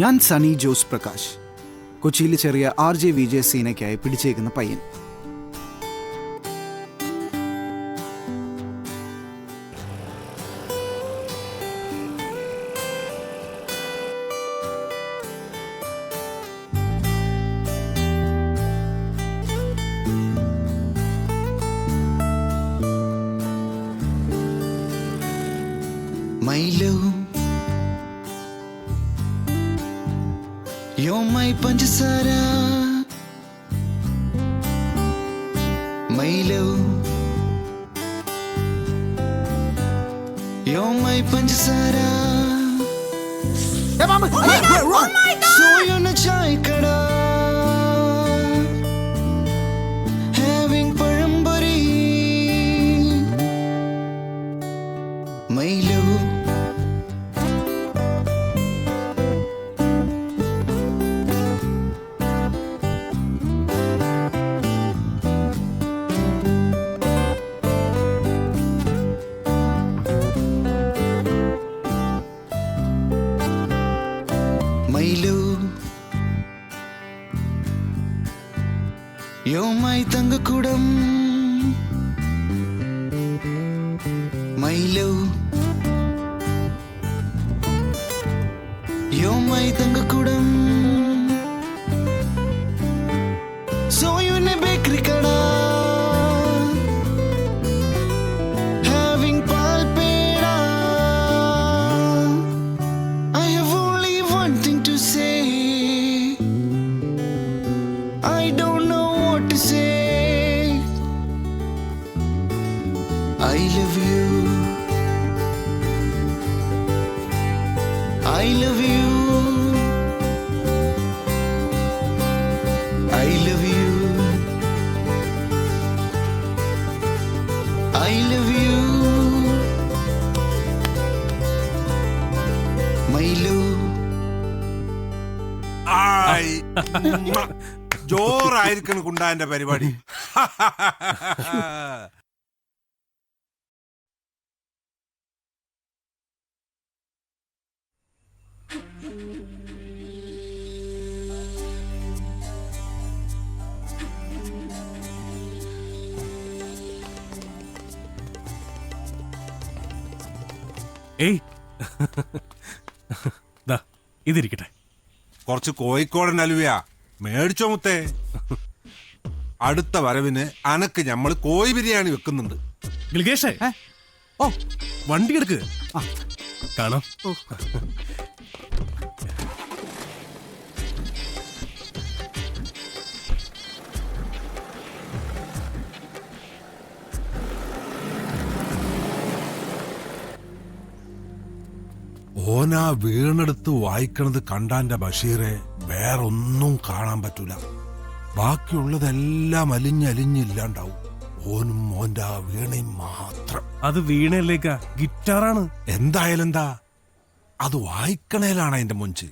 ഞാൻ സണി ജോസ് പ്രകാശ്. കൊച്ചിയിൽ ചെറിയ ആർ ജെ വിജയ സീനയ്ക്കായി പിടിച്ചേക്കുന്ന പയ്യൻ. My யோமை பஞ்சசாரா மைலோ யோமை பஞ்சசாரா சோயோன சாய் கடா மயிலு யோமாய் தங்க கூடம் மயிலு யோமாய் தங்க கூடம் I love you. I love you. I love you. I love you. My love. I. ജോറായിരിക്കണം കുണ്ടാന്റെ പരിപാടി ഏയ്. ദാ ഇതിരിക്കട്ടെ. കുറച്ച് കോഴിക്കോടൻ അലുവയാ. മേടിച്ചോ മുത്തേ. അടുത്ത വരവിന് അനക്ക് നമ്മൾ കോഴി ബിരിയാണി വെക്കുന്നുണ്ട്. ഗിൽഗേഷേ. ഓ വണ്ടി എടുക്ക്. കാണാം. ഓനാ വീണെടുത്ത് വായിക്കണത് കണ്ടാന്റെ ബഷീറെ വേറൊന്നും കാണാൻ പറ്റൂല. ബാക്കിയുള്ളതെല്ലാം അലിഞ്ഞലിഞ്ഞില്ലാണ്ടാവും ഓനും ഓന്റെ ആ വീണയും മാത്രം. അത് വീണയല്ലേക്ക? ഗിറ്റാറാണ്. എന്തായാലും എന്താ അത് വായിക്കണേലാണ് അതിന്റെ മുഞ്ച്.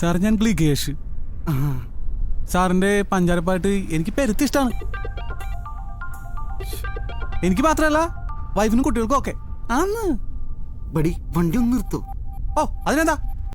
സാർ ഞാൻ ഗ്ലികേഷ് സാറിന്റെ പഞ്ചാരപ്പാട്ട് എനിക്ക് പെരുത്ത് ഇഷ്ടമാണ് എനിക്ക് മാത്രമല്ല വൈഫിനും കുട്ടികൾക്കും ഒക്കെ. ആന്ന്. ബടി വണ്ടി ഒന്ന് നിർത്തൂ. ഓ അതിനെന്താ?